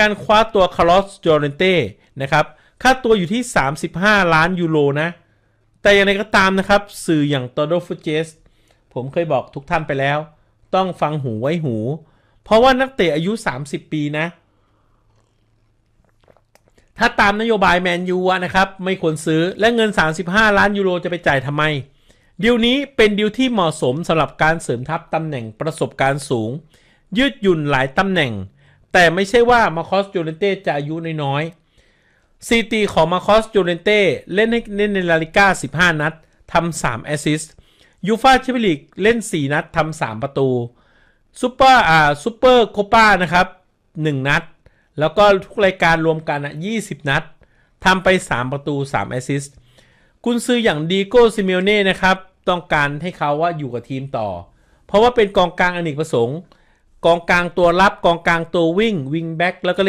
การคว้าตัวคาร์ลอสโจเรนเต้นะครับค่าตัวอยู่ที่ 35 ล้านยูโรนะ แต่อย่างไรก็ตามนะครับ สื่ออย่าง t o d o f u j e s ผมเคยบอกทุกท่านไปแล้ว ต้องฟังหูไว้หู เพราะว่านักเตะอายุ 30 ปีนะ ถ้าตามนโยบายแมนยูนะครับ ไม่ควรซื้อและเงิน 35 ล้านยูโรจะไปจ่ายทำไมดีลนี้เป็นดีลที่เหมาะสมสำหรับการเสริมทัพตำแหน่งประสบการณ์สูง ยืดหยุ่นหลายตำแหน่ง แต่ไม่ใช่ว่ามาคอสโจเรนเต้จะอายุน้อยๆซีตีของมาคอสโจเรนเต้เล่นให้เล่นในลาลิก้า 15 นัดทำ3แอสซิสต์ยูฟาแชมเปี้ยนลีกเล่น 4 นัดทำ3ประตูซูเปอร์อ่าซูเปอร์โคป้านะครับ 1 นัด แล้วก็ทุกรายการรวมกันอะ20 นัดทำไป 3 ประตู3แอสซิสต์กุนซืออย่างดีโก้ซิเมโอเน่นะครับ ต้องการให้เขาว่าอยู่กับทีมต่อ เพราะว่าเป็นกองกลางอเนกประสงค์ กองกลางตัวรับกองกลางตัววิ่งวิงแบ็กแล้วก็เล่น